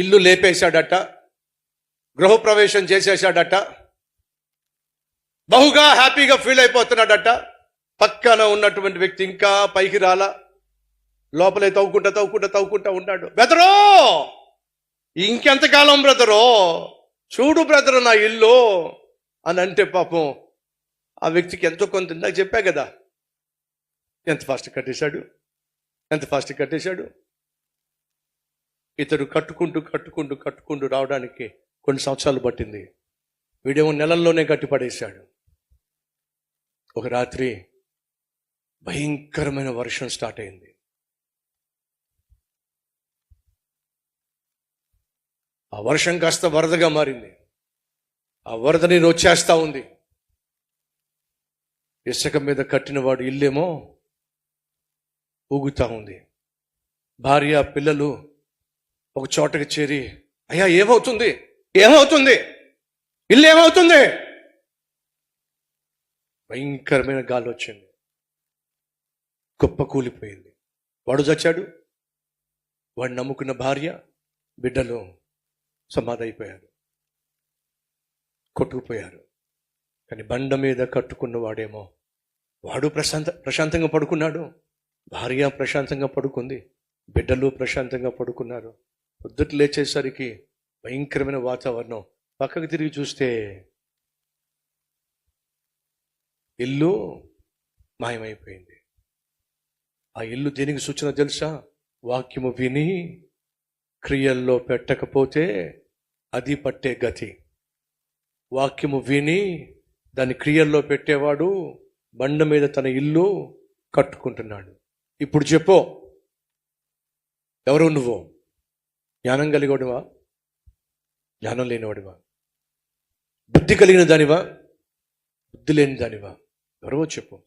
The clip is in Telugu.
ఇల్లు లేపేశాడట గృహప్రవేశం చేసేశాడట బహుగా హ్యాపీగా ఫీల్ అయిపోతున్నాడట. పక్కన ఉన్నటువంటి వ్యక్తి ఇంకా పైకి రాలా. లోపలే తవ్వుకుంటా తవ్వుకుంటా తవ్వుకుంటా ఉన్నాడు. బ్రదరో! ఇంకెంతకాలం బ్రదరో? చూడు బ్రదర్ నా ఇల్లు అని అంటే పాపం ఆ వ్యక్తికి ఎంతో కొంత ఇందాక చెప్పా కదా. ఎంత ఫాస్ట్ కట్టేశాడు? ఎంత ఫాస్ట్ కట్టేశాడు? ఇతడు కట్టుకుంటూ కట్టుకుంటూ కట్టుకుంటూ రావడానికి కొన్ని సంవత్సరాలు పట్టింది. వీడేమో నెలల్లోనే కట్టిపడేశాడు ఒక రాత్రి భయంకరమైన వర్షం స్టార్ట్ అయింది. ఆ వర్షం కాస్త వరదగా మారింది. ఆ వరద నేను వచ్చేస్తా ఉంది. ఇసుక మీద కట్టినవాడు ఇల్లేమో ఊగుతా ఉంది. భార్య పిల్లలు ఒక చోటకి చేరి అయ్యా ఏమవుతుంది? ఏమవుతుంది? ఇల్లు ఏమవుతుంది? భయంకరమైన గాలి వచ్చింది. గొప్ప కూలిపోయింది. వాడు చచ్చాడు. వాడు నమ్ముకున్న భార్య బిడ్డలు సమాధైపోయారు. కొట్టుకుపోయారు. కానీ బండ మీద కట్టుకున్న వాడేమో వాడు ప్రశాంత ప్రశాంతంగా పడుకున్నాడు. భార్య ప్రశాంతంగా పడుకుంది. బిడ్డలు ప్రశాంతంగా పడుకున్నారు. పొద్దుట లేచేసరికి భయంకరమైన వాతావరణం. పక్కకు తిరిగి చూస్తే ఇల్లు మాయమైపోయింది. ఆ ఇల్లు దేనికి సూచన తెలుసా? వాక్యము విని క్రియల్లో పెట్టకపోతే అది పట్టే గతి. వాక్యము విని దాని క్రియల్లో పెట్టేవాడు బండ మీద తన ఇల్లు కట్టుకుంటున్నాడు. ఇప్పుడు చెప్పు. ఎవరు నువ్వు? జ్ఞానం కలిగోడివా? జ్ఞానం లేనివాడివా? బుద్ధి కలిగిన దానివా? బుద్ధి లేని దానివా? ఎవరో చెప్పు.